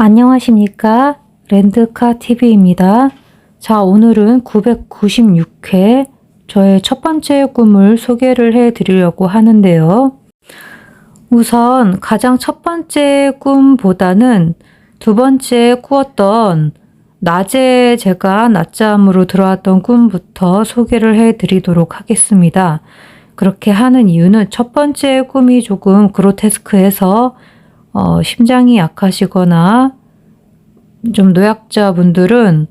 안녕하십니까. 랜드카 TV입니다. 자, 오늘은 996회 저의 첫 번째 꿈을 소개를 해 드리려고 하는데요. 우선 가장 첫 번째 꿈보다는 두 번째 꾸었던 낮에 제가 낮잠으로 들어왔던 꿈부터 소개를 해 드리도록 하겠습니다. 그렇게 하는 이유는 첫 번째 꿈이 조금 그로테스크해서 어, 심장이 약하시거나 좀 노약자분들은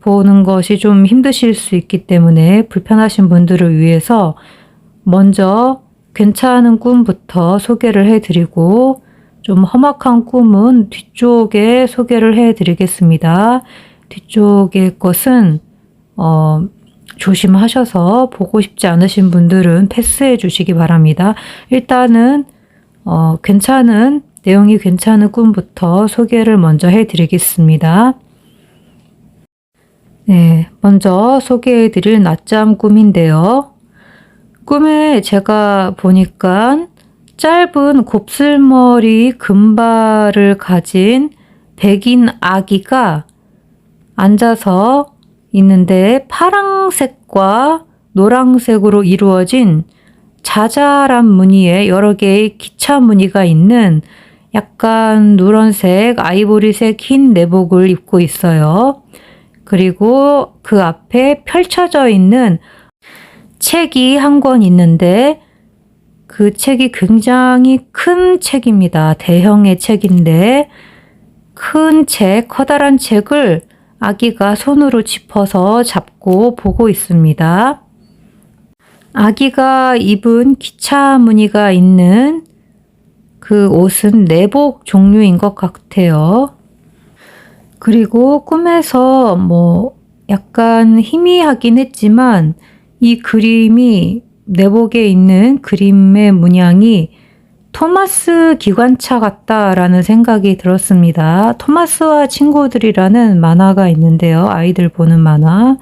보는 것이 좀 힘드실 수 있기 때문에 불편하신 분들을 위해서 먼저 괜찮은 꿈부터 소개를 해드리고 좀 험악한 꿈은 뒤쪽에 소개를 해드리겠습니다. 뒤쪽의 것은 어, 조심하셔서 보고 싶지 않으신 분들은 패스해 주시기 바랍니다. 일단은 어, 괜찮은 내용이 괜찮은 꿈부터 소개를 먼저 해드리겠습니다. 네, 먼저 소개해 드릴 낮잠 꿈인데요. 꿈에 제가 보니까 짧은 곱슬머리 금발을 가진 백인 아기가 앉아서 있는데 파랑색과 노랑색으로 이루어진 자잘한 무늬에 여러 개의 기차 무늬가 있는 약간 누런색, 아이보리색 흰 내복을 입고 있어요. 그리고 그 앞에 펼쳐져 있는 책이 한 권 있는데 그 책이 굉장히 큰 책입니다. 대형의 책인데 큰 책, 커다란 책을 아기가 손으로 짚어서 잡고 보고 있습니다. 아기가 입은 기차 무늬가 있는 그 옷은 내복 종류인 것 같아요. 그리고 꿈에서 뭐 약간 희미하긴 했지만 이 그림이 내복에 있는 그림의 문양이 토마스 기관차 같다라는 생각이 들었습니다. 토마스와 친구들이라는 만화가 있는데요. 아이들 보는 만화.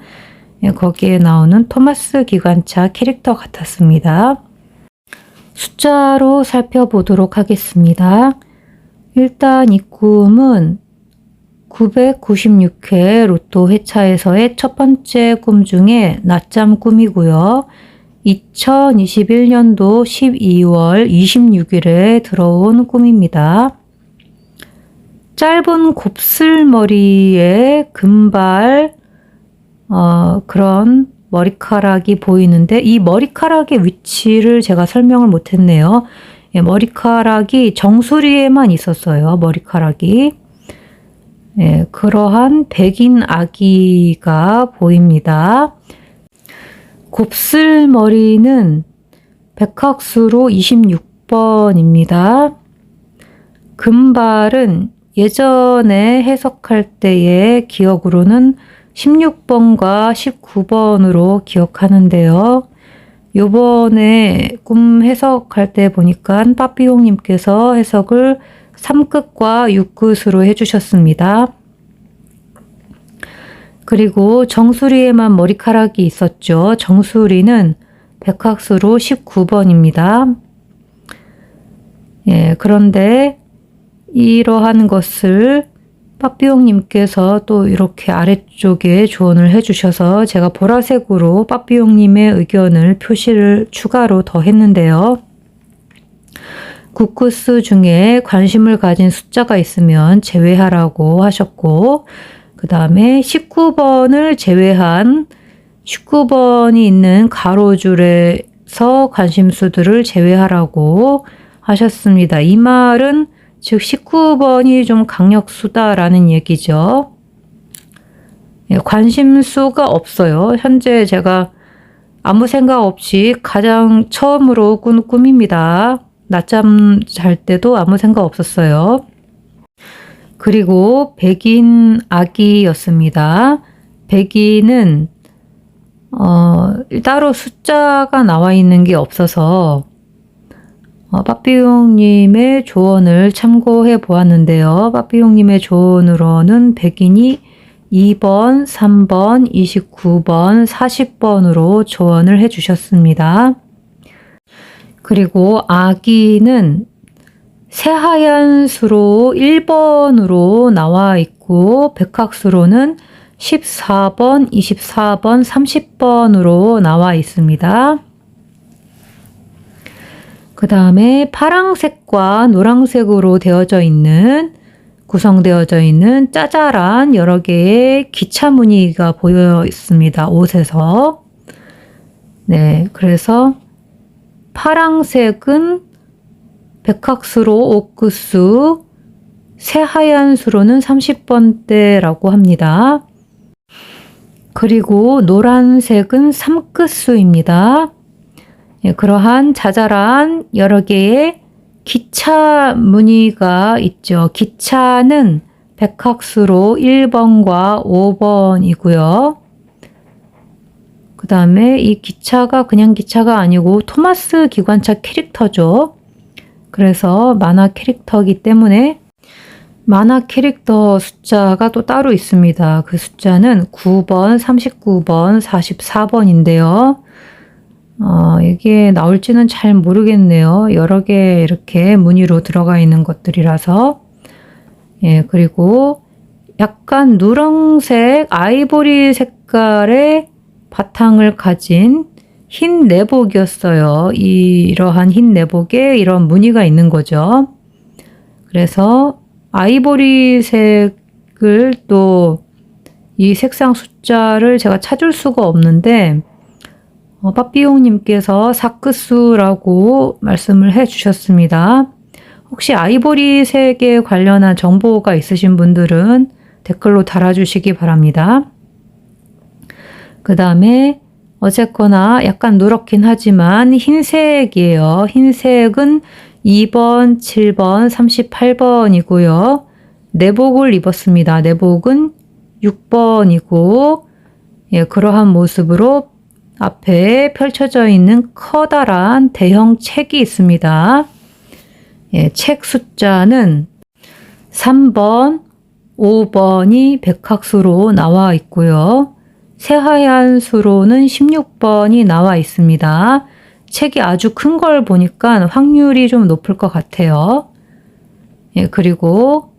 예, 거기에 나오는 토마스 기관차 캐릭터 같았습니다. 숫자로 살펴보도록 하겠습니다. 일단 이 꿈은 996회 로또 회차에서의 첫 번째 꿈 중에 낮잠 꿈이고요. 2021년도 12월 26일에 들어온 꿈입니다. 짧은 곱슬머리에 금발 어, 그런 머리카락이 보이는데 이 머리카락의 위치를 제가 설명을 못했네요. 예, 머리카락이 정수리에만 있었어요. 머리카락이. 예, 그러한 백인 아기가 보입니다. 곱슬머리는 백학수로 26번입니다. 금발은 예전에 해석할 때의 기억으로는 16번과 19번으로 기억하는데요. 요번에 꿈 해석할 때 보니까 빠삐용님께서 해석을 3끝과 6끝으로 해주셨습니다. 그리고 정수리에만 머리카락이 있었죠. 정수리는 백학수로 19번입니다. 예, 그런데 이러한 것을 빠삐용님께서 또 이렇게 아래쪽에 조언을 해주셔서 제가 보라색으로 빠삐용님의 의견을 표시를 추가로 더 했는데요. 구크스 중에 관심을 가진 숫자가 있으면 제외하라고 하셨고, 그 다음에 19번을 제외한 19번이 있는 가로줄에서 관심수들을 제외하라고 하셨습니다. 이 말은 즉 19번이 좀 강력수다라는 얘기죠. 예, 관심수가 없어요. 현재 제가 아무 생각 없이 가장 처음으로 꾼 꿈입니다. 낮잠 잘 때도 아무 생각 없었어요. 그리고 백인 아기였습니다. 백인은 어, 따로 숫자가 나와 있는 게 없어서 어, 빠삐용님의 조언을 참고해 보았는데요. 빠삐용님의 조언으로는 백인이 2번, 3번, 29번, 40번으로 조언을 해 주셨습니다. 그리고 아기는 새하얀 수로 1번으로 나와 있고 백학수로는 14번, 24번, 30번으로 나와 있습니다. 그 다음에 파랑색과 노란색으로 되어져 있는 구성되어져 있는 짜잘한 여러 개의 기차 무늬가 보여 있습니다. 옷에서. 네, 그래서 파랑색은 백학수로 옥구수, 새하얀 수로는 30번대라고 합니다. 그리고 노란색은 삼끝수입니다. 예, 그러한 자잘한 여러 개의 기차 무늬가 있죠. 기차는 백학수로 1번과 5번이고요. 그 다음에 이 기차가 그냥 기차가 아니고 토마스 기관차 캐릭터죠. 그래서 만화 캐릭터이기 때문에 만화 캐릭터 숫자가 또 따로 있습니다. 그 숫자는 9번, 39번, 44번인데요. 어, 이게 나올지는 잘 모르겠네요. 여러 개 이렇게 무늬로 들어가 있는 것들이라서. 예, 그리고 약간 누렁색, 아이보리 색깔의 바탕을 가진 흰 내복이었어요. 이러한 흰 내복에 이런 무늬가 있는 거죠. 그래서 아이보리색을 또 이 색상 숫자를 제가 찾을 수가 없는데 어, 빠삐용님께서 사크수라고 말씀을 해 주셨습니다. 혹시 아이보리색에 관련한 정보가 있으신 분들은 댓글로 달아주시기 바랍니다. 그 다음에 어쨌거나 약간 누렇긴 하지만 흰색이에요. 흰색은 2번, 7번, 38번이고요. 내복을 입었습니다. 내복은 6번이고, 예, 그러한 모습으로 앞에 펼쳐져 있는 커다란 대형 책이 있습니다. 예, 책 숫자는 3번, 5번이 백학수로 나와 있고요. 새하얀 수로는 16번이 나와 있습니다. 책이 아주 큰 걸 보니까 확률이 좀 높을 것 같아요. 예, 그리고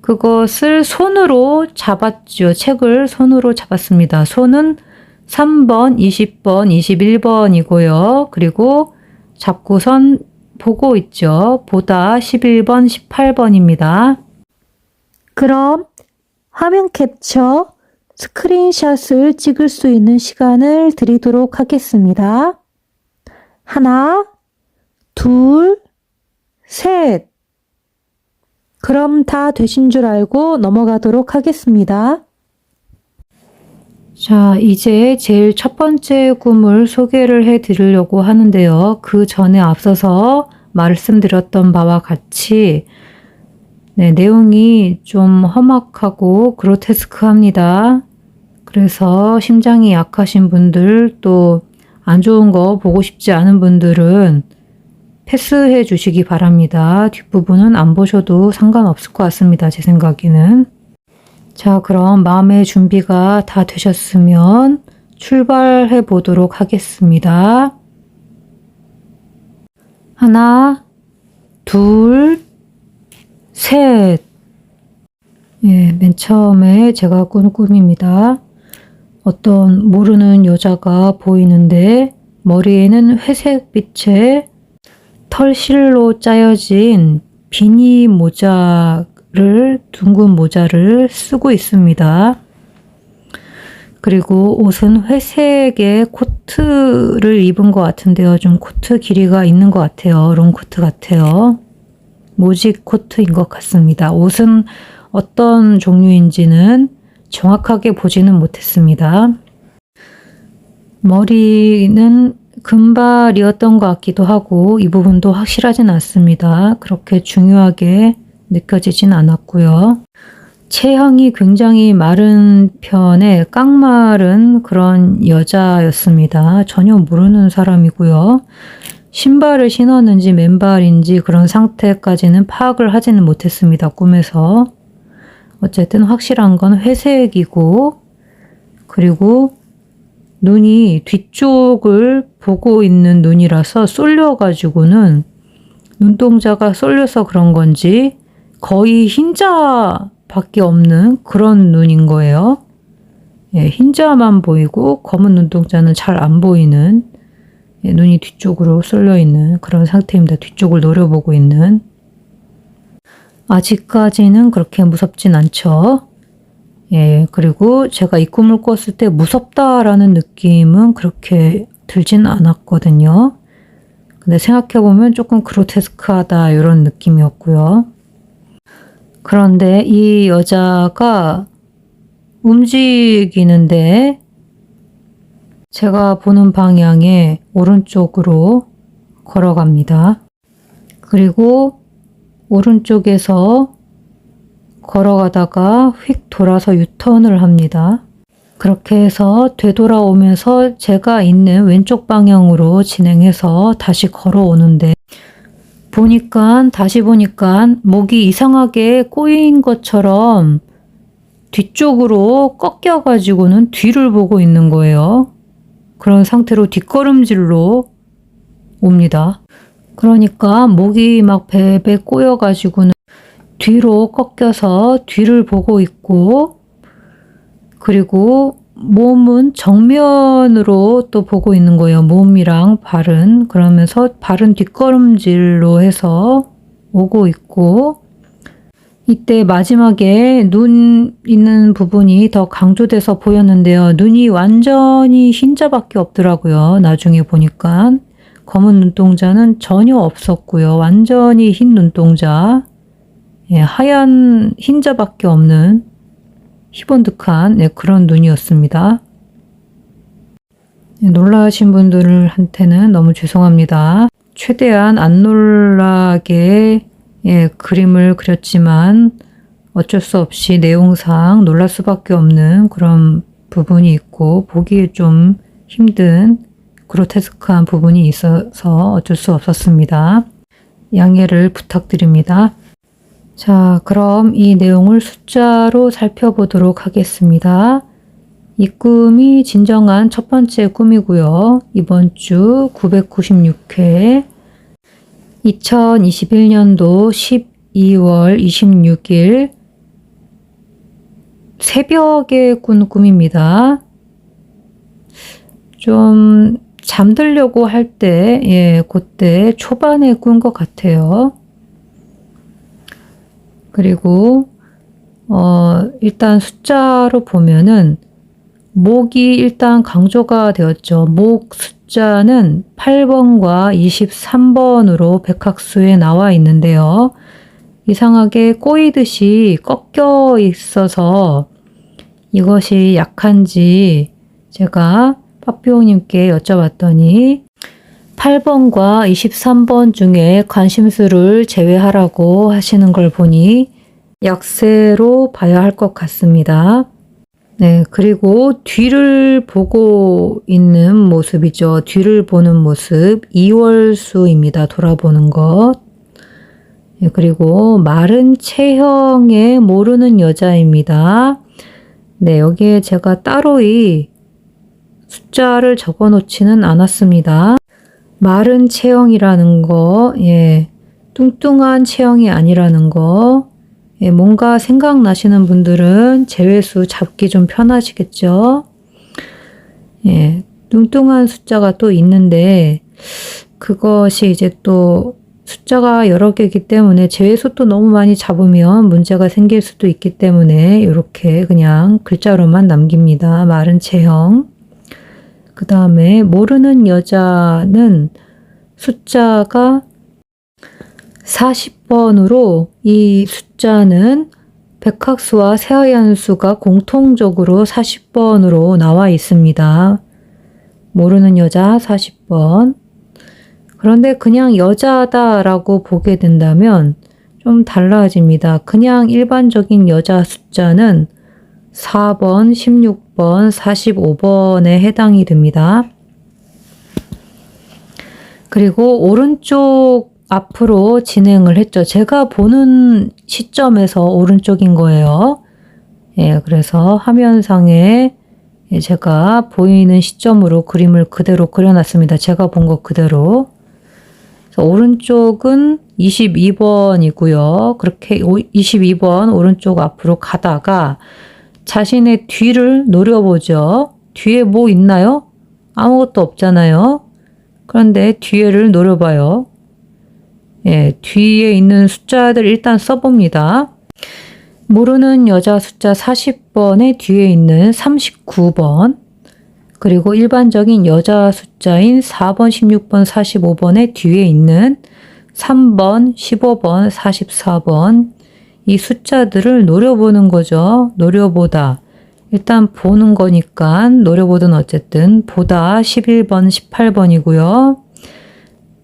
그것을 손으로 잡았죠. 책을 손으로 잡았습니다. 손은 3번, 20번, 21번이고요. 그리고 잡고선 보고 있죠. 보다 11번, 18번입니다. 그럼 화면 캡처 스크린샷을 찍을 수 있는 시간을 드리도록 하겠습니다. 하나, 둘, 셋. 그럼 다 되신 줄 알고 넘어가도록 하겠습니다. 자, 이제 제일 첫 번째 꿈을 소개를 해 드리려고 하는데요. 그 전에 앞서서 말씀드렸던 바와 같이 네, 내용이 좀 험악하고 그로테스크합니다. 그래서 심장이 약하신 분들 또 안 좋은 거 보고 싶지 않은 분들은 패스해 주시기 바랍니다. 뒷부분은 안 보셔도 상관없을 것 같습니다. 제 생각에는. 자, 그럼 마음의 준비가 다 되셨으면 출발해 보도록 하겠습니다. 하나, 둘, 셋. 예, 맨 처음에 제가 꾼 꿈입니다. 어떤 모르는 여자가 보이는데 머리에는 회색 빛의 털실로 짜여진 비니 모자 를 둥근 모자를 쓰고 있습니다. 그리고 옷은 회색의 코트를 입은 것 같은데요. 좀 코트 길이가 있는 것 같아요. 롱코트 같아요. 모직 코트인 것 같습니다. 옷은 어떤 종류인지는 정확하게 보지는 못했습니다. 머리는 금발이었던 것 같기도 하고 이 부분도 확실하진 않습니다. 그렇게 중요하게 느껴지진 않았고요. 체형이 굉장히 마른 편의 깡마른 그런 여자였습니다. 전혀 모르는 사람이고요. 신발을 신었는지 맨발인지 그런 상태까지는 파악을 하지는 못했습니다. 꿈에서. 어쨌든 확실한 건 회색이고 그리고 눈이 뒤쪽을 보고 있는 눈이라서 쏠려가지고는 눈동자가 쏠려서 그런 건지 거의 흰자밖에 없는 그런 눈인 거예요. 예, 흰자만 보이고 검은 눈동자는 잘 안 보이는 예, 눈이 뒤쪽으로 쏠려 있는 그런 상태입니다. 뒤쪽을 노려보고 있는 아직까지는 그렇게 무섭진 않죠. 예, 그리고 제가 이 꿈을 꿨을 때 무섭다라는 느낌은 그렇게 들진 않았거든요. 근데 생각해보면 조금 그로테스크하다 이런 느낌이었고요. 그런데 이 여자가 움직이는데 제가 보는 방향에 오른쪽으로 걸어갑니다. 그리고 오른쪽에서 걸어가다가 휙 돌아서 유턴을 합니다. 그렇게 해서 되돌아오면서 제가 있는 왼쪽 방향으로 진행해서 다시 걸어오는데 보니까 다시 보니까 목이 이상하게 꼬인 것처럼 뒤쪽으로 꺾여 가지고는 뒤를 보고 있는 거예요. 그런 상태로 뒷걸음질로 옵니다. 그러니까 목이 막 베베 꼬여 가지고는 뒤로 꺾여서 뒤를 보고 있고 그리고 몸은 정면으로 또 보고 있는 거예요. 몸이랑 발은. 그러면서 발은 뒷걸음질로 해서 오고 있고, 이때 마지막에 눈 있는 부분이 더 강조돼서 보였는데요. 눈이 완전히 흰자밖에 없더라고요. 나중에 보니까. 검은 눈동자는 전혀 없었고요. 완전히 흰 눈동자. 예, 하얀 흰자밖에 없는 희번득한 네, 그런 눈이었습니다. 네, 놀라신 분들한테는 너무 죄송합니다. 최대한 안 놀라게 예, 그림을 그렸지만 어쩔 수 없이 내용상 놀랄 수밖에 없는 그런 부분이 있고 보기에 좀 힘든 그로테스크한 부분이 있어서 어쩔 수 없었습니다. 양해를 부탁드립니다. 자, 그럼 이 내용을 숫자로 살펴보도록 하겠습니다. 이 꿈이 진정한 첫 번째 꿈이고요. 이번 주 996회 2021년도 12월 26일 새벽에 꾼 꿈입니다. 좀 잠들려고 할 때, 예, 그때 초반에 꾼 것 같아요. 그리고 어, 일단 숫자로 보면은 목이 일단 강조가 되었죠. 목 숫자는 8번과 23번으로 백학수에 나와 있는데요. 이상하게 꼬이듯이 꺾여 있어서 이것이 약한지 제가 빠삐용님께 여쭤봤더니 8번과 23번 중에 관심수를 제외하라고 하시는 걸 보니 약세로 봐야 할 것 같습니다. 네, 그리고 뒤를 보고 있는 모습이죠. 뒤를 보는 모습, 이월수입니다. 돌아보는 것. 네, 그리고 마른 체형에 모르는 여자입니다. 네, 여기에 제가 따로 이 숫자를 적어 놓지는 않았습니다. 마른 체형이라는 거, 예, 뚱뚱한 체형이 아니라는 거, 예, 뭔가 생각나시는 분들은 제외수 잡기 좀 편하시겠죠? 예, 뚱뚱한 숫자가 또 있는데, 그것이 이제 또 숫자가 여러 개이기 때문에 제외수 또 너무 많이 잡으면 문제가 생길 수도 있기 때문에 이렇게 그냥 글자로만 남깁니다. 마른 체형. 그 다음에 모르는 여자는 숫자가 40번으로 이 숫자는 백학수와 세하얀수가 공통적으로 40번으로 나와 있습니다. 모르는 여자 40번. 그런데 그냥 여자다라고 보게 된다면 좀 달라집니다. 그냥 일반적인 여자 숫자는 4번, 16 번, 45번에 해당이 됩니다. 그리고 오른쪽 앞으로 진행을 했죠. 제가 보는 시점에서 오른쪽인 거예요. 예, 그래서 화면상에 예, 제가 보이는 시점으로 그림을 그대로 그려놨습니다. 제가 본 것 그대로. 오른쪽은 22번이고요. 그렇게 22번 오른쪽 앞으로 가다가 자신의 뒤를 노려보죠. 뒤에 뭐 있나요? 아무것도 없잖아요. 그런데 뒤에를 노려봐요. 예, 뒤에 있는 숫자들 일단 써봅니다. 모르는 여자 숫자 40번의 뒤에 있는 39번, 그리고 일반적인 여자 숫자인 4번, 16번, 45번의 뒤에 있는 3번, 15번, 44번, 이 숫자들을 노려보는 거죠. 노려보다. 일단 보는 거니까 노려보든 어쨌든 보다 11번, 18번이고요.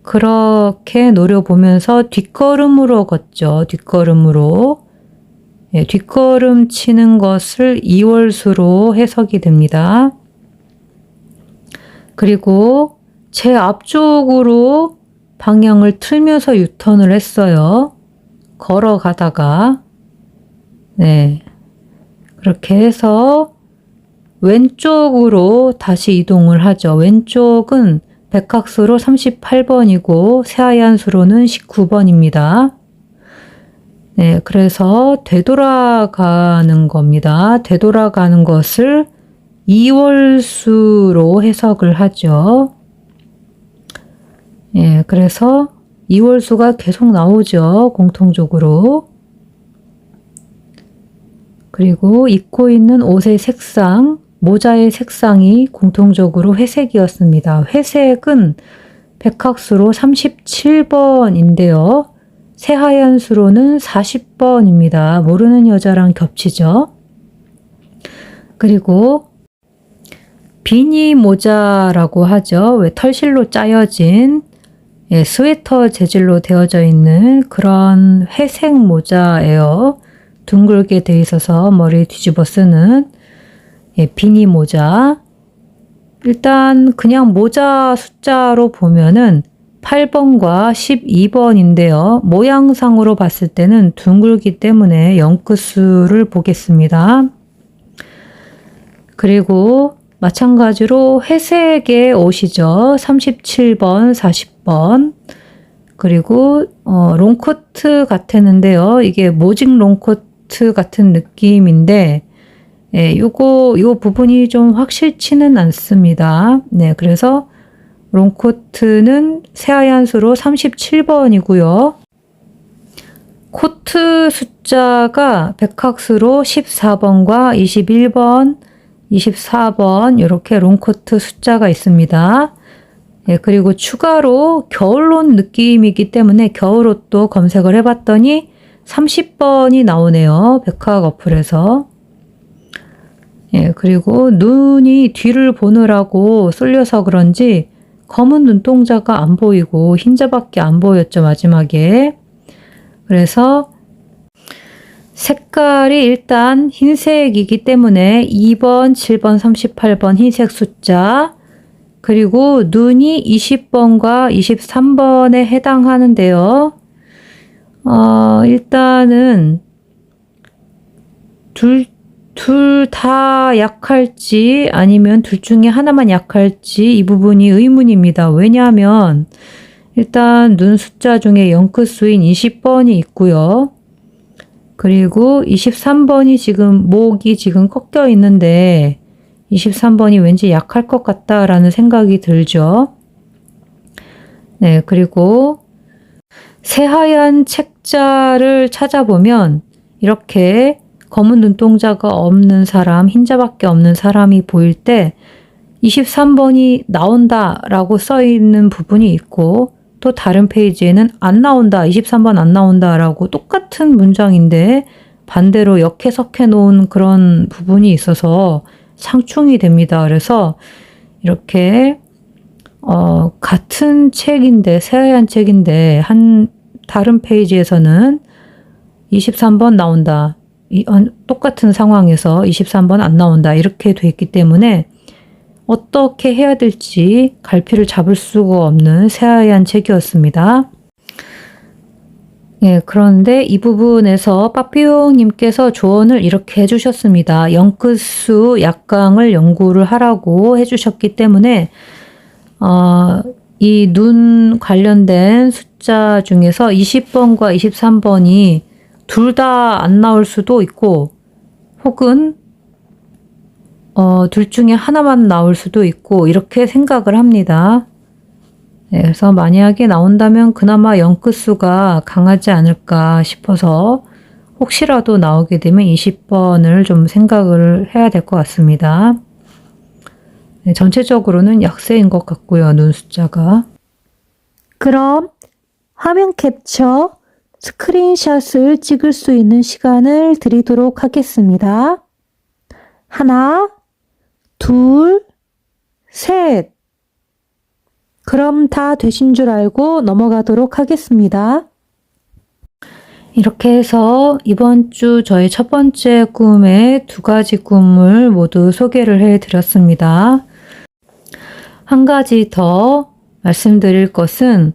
그렇게 노려보면서 뒷걸음으로 걷죠. 뒷걸음으로. 예, 뒷걸음 치는 것을 이월수로 해석이 됩니다. 그리고 제 앞쪽으로 방향을 틀면서 유턴을 했어요. 걸어가다가. 네. 그렇게 해서 왼쪽으로 다시 이동을 하죠. 왼쪽은 백학수로 38번이고 새하얀 수로는 19번입니다. 네, 그래서 되돌아가는 겁니다. 되돌아가는 것을 이월수로 해석을 하죠. 예, 그래서 이월수가 계속 나오죠. 공통적으로. 그리고 입고 있는 옷의 색상, 모자의 색상이 공통적으로 회색이었습니다. 회색은 백학수로 37번인데요. 새하얀 수로는 40번입니다. 모르는 여자랑 겹치죠. 그리고 비니 모자라고 하죠. 왜 털실로 짜여진 예, 스웨터 재질로 되어져 있는 그런 회색 모자예요. 둥글게 돼 있어서 머리 뒤집어 쓰는 예, 비니 모자. 일단 그냥 모자 숫자로 보면은 8번과 12번인데요. 모양상으로 봤을 때는 둥글기 때문에 영끝수를 보겠습니다. 그리고 마찬가지로 회색의 옷이죠. 37번, 40번. 그리고 어, 롱코트 같았는데요. 이게 모직 롱코트 같은 느낌인데 예, 요거 요 부분이 좀 확실치는 않습니다. 네, 그래서 롱코트는 새하얀 수로 37번이고요. 코트 숫자가 백학수로 14번과 21번, 24번 이렇게 롱코트 숫자가 있습니다. 예, 그리고 추가로 겨울옷 느낌이기 때문에 겨울옷도 검색을 해봤더니 30번이 나오네요. 백학 어플에서. 예, 그리고 눈이 뒤를 보느라고 쏠려서 그런지 검은 눈동자가 안 보이고 흰자밖에 안 보였죠, 마지막에. 그래서 색깔이 일단 흰색이기 때문에 2번, 7번, 38번 흰색 숫자, 그리고 눈이 20번과 23번에 해당하는데요. 어, 일단은 둘, 둘 다 약할지 아니면 둘 중에 하나만 약할지 이 부분이 의문입니다. 왜냐하면 일단 눈 숫자 중에 영크수인 20번이 있고요. 그리고 23번이 지금 목이 지금 꺾여 있는데 23번이 왠지 약할 것 같다라는 생각이 들죠. 네, 그리고 새하얀 책자를 찾아보면 이렇게 검은 눈동자가 없는 사람, 흰자밖에 없는 사람이 보일 때 23번이 나온다라고 써 있는 부분이 있고 또 다른 페이지에는 안 나온다, 23번 안 나온다라고 똑같은 문장인데 반대로 역해석해 놓은 그런 부분이 있어서 상충이 됩니다. 그래서 이렇게 어, 같은 책인데 새하얀 책인데 한 다른 페이지에서는 23번 나온다. 이, 어, 똑같은 상황에서 23번 안 나온다. 이렇게 돼 있기 때문에 어떻게 해야 될지 갈피를 잡을 수가 없는 새하얀 책이었습니다. 예, 그런데 이 부분에서 빠삐용님께서 조언을 이렇게 해주셨습니다. 영끝수 약강을 연구를 하라고 해주셨기 때문에, 어, 이 눈 관련된 숫자 중에서 20번과 23번이 둘 다 안 나올 수도 있고, 혹은, 어, 둘 중에 하나만 나올 수도 있고, 이렇게 생각을 합니다. 네, 그래서 만약에 나온다면 그나마 영끝수가 강하지 않을까 싶어서 혹시라도 나오게 되면 20번을 좀 생각을 해야 될 것 같습니다. 네, 전체적으로는 약세인 것 같고요, 눈 숫자가. 그럼 화면 캡처 스크린샷을 찍을 수 있는 시간을 드리도록 하겠습니다. 하나, 둘, 셋. 그럼 다 되신 줄 알고 넘어가도록 하겠습니다. 이렇게 해서 이번 주 저의 첫 번째 꿈의 두 가지 꿈을 모두 소개를 해 드렸습니다. 한 가지 더 말씀드릴 것은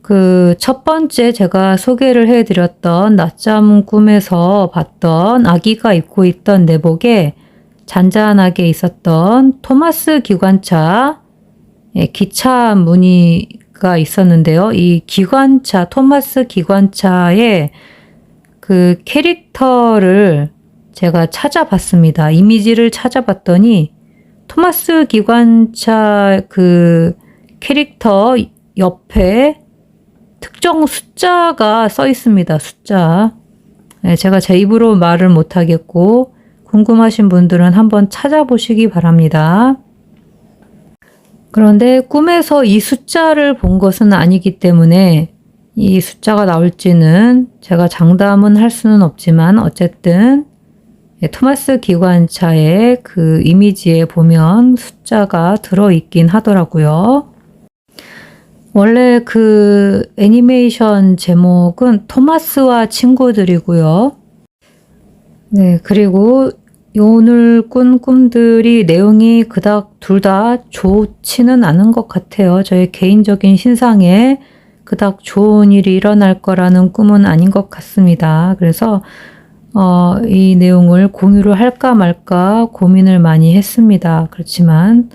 그 첫 번째 제가 소개를 해 드렸던 낮잠 꿈에서 봤던 아기가 입고 있던 내복에 잔잔하게 있었던 토마스 기관차 예, 기차 무늬가 있었는데요. 이 기관차, 토마스 기관차의 그 캐릭터를 제가 찾아봤습니다. 이미지를 찾아봤더니 토마스 기관차 그 캐릭터 옆에 특정 숫자가 써 있습니다. 숫자. 예, 제가 제 입으로 말을 못하겠고 궁금하신 분들은 한번 찾아보시기 바랍니다. 그런데 꿈에서 이 숫자를 본 것은 아니기 때문에 이 숫자가 나올지는 제가 장담은 할 수는 없지만 어쨌든 예, 토마스 기관차의 그 이미지에 보면 숫자가 들어있긴 하더라고요. 원래 그 애니메이션 제목은 토마스와 친구들이고요. 네, 그리고 오늘 꾼 꿈들이 내용이 그닥 둘 다 좋지는 않은 것 같아요. 저의 개인적인 신상에 그닥 좋은 일이 일어날 거라는 꿈은 아닌 것 같습니다. 그래서 어, 이 내용을 공유를 할까 말까 고민을 많이 했습니다. 그렇지만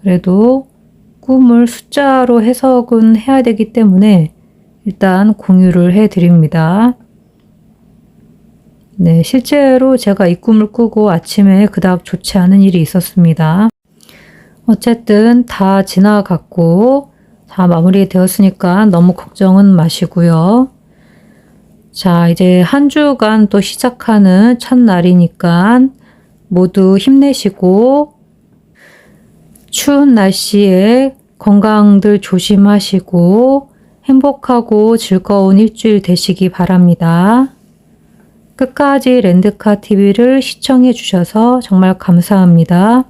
그래도 꿈을 숫자로 해석은 해야 되기 때문에 일단 공유를 해 드립니다. 네, 실제로 제가 이 꿈을 꾸고 아침에 그닥 좋지 않은 일이 있었습니다. 어쨌든 다 지나갔고, 다 마무리되었으니까 너무 걱정은 마시고요. 자, 이제 한 주간 또 시작하는 첫날이니까 모두 힘내시고, 추운 날씨에 건강들 조심하시고, 행복하고 즐거운 일주일 되시기 바랍니다. 끝까지 랜드카 TV를 시청해 주셔서 정말 감사합니다.